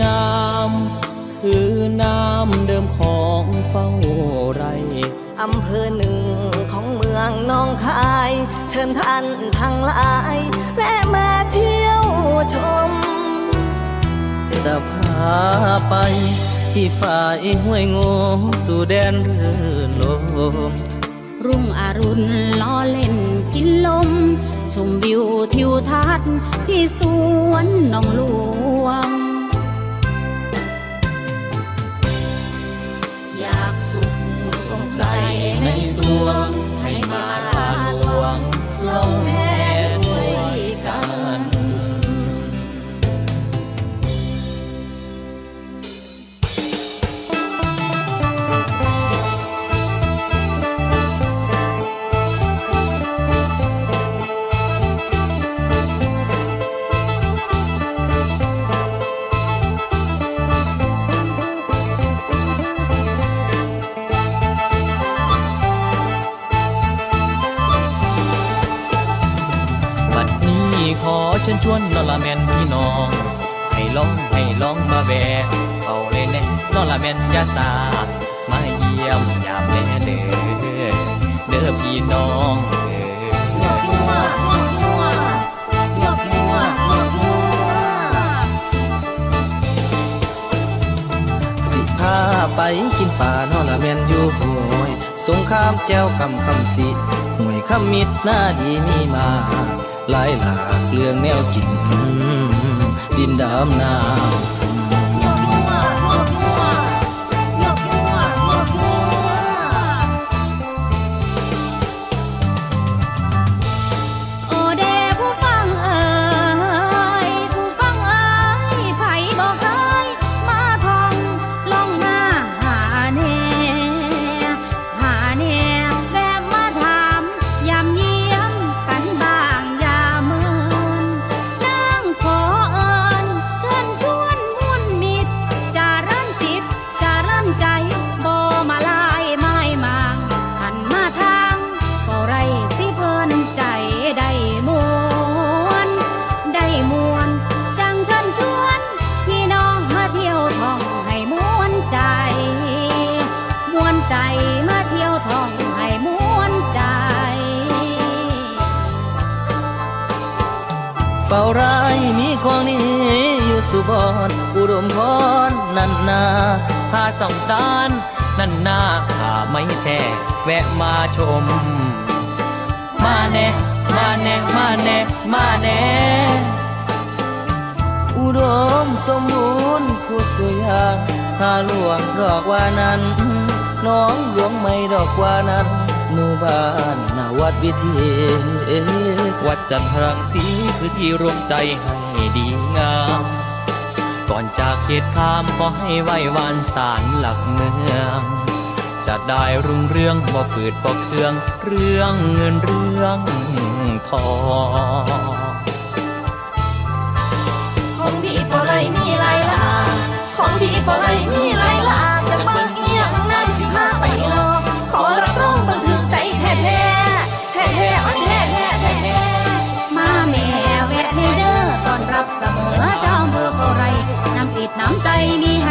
งาม คือน้ำเดิมของเฝ้าไรอำเภอหนึ่งของเมืองหน้องคาย เชิญท่านทั้งหลายแวะมาเที่ยวชม จะพาไป ที่ฝ่ายห้วยโงสู่แดนเรือลมรุ่งอรุณล้อเล่นกินลมชมวิวทิวทัศน์ที่สวนหนองหลวง ใจในสวง ขอเชิญชวนนอละแมนพี่น้อง ให้ลองให้ลองมาแวะเอาเลยแน่นอละแมนยาสามาเยี่ยมยามแน่เด้อเด้อพี่น้องเด้อาไปกินป่านอละแมนอยู่หวยสงครามแจ้วกำคำสิหวยคำมิดหน้าดีมีมา หลายหลากเรื่องแนวกินดินดำน้ำสม ฝ้าร้ายมีของนี้อยู่สุบอนอุดมพรนันนาหาสองตานนันนาหาไม่แท้แวะมาชม มาแน่มาแน่มาแน่มาแน่อุดมสมบูรณ์ผู้สุยางหาหลวงดอกว่านั้น น้องหลวงไม่ดอกว่านั้น หมู่บ้านนาวัดวิเทวัดจันทรังสีคือที่รวมใจให้ดีงาม ก่อนจากเขตคามขอให้ไหว้วานสารหลักเมืองจะได้รุ่งเรื่องบ่ฝืดบ่เครื่อง เรื่องเงินเรื่องทองของดีพอไรมีหลายลาของดีพอไรมี ตน้ำใจมี